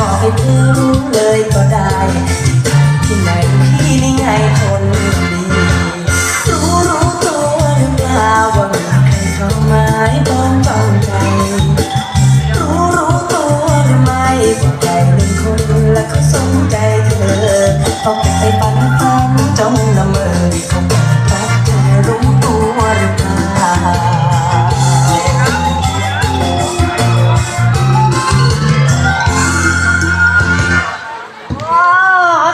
บอกให้เธอรู้เลยก็ได้ ที่ไหนพี่นี่ไงคนดีรู้รู้ตัวหรือเปล่าว่าใครเข้ามาให้ต้องต้องใจ รู้รู้ตัวหรือไม่ว่าใคเป็นคนและเขาสนใจเธอเอาไป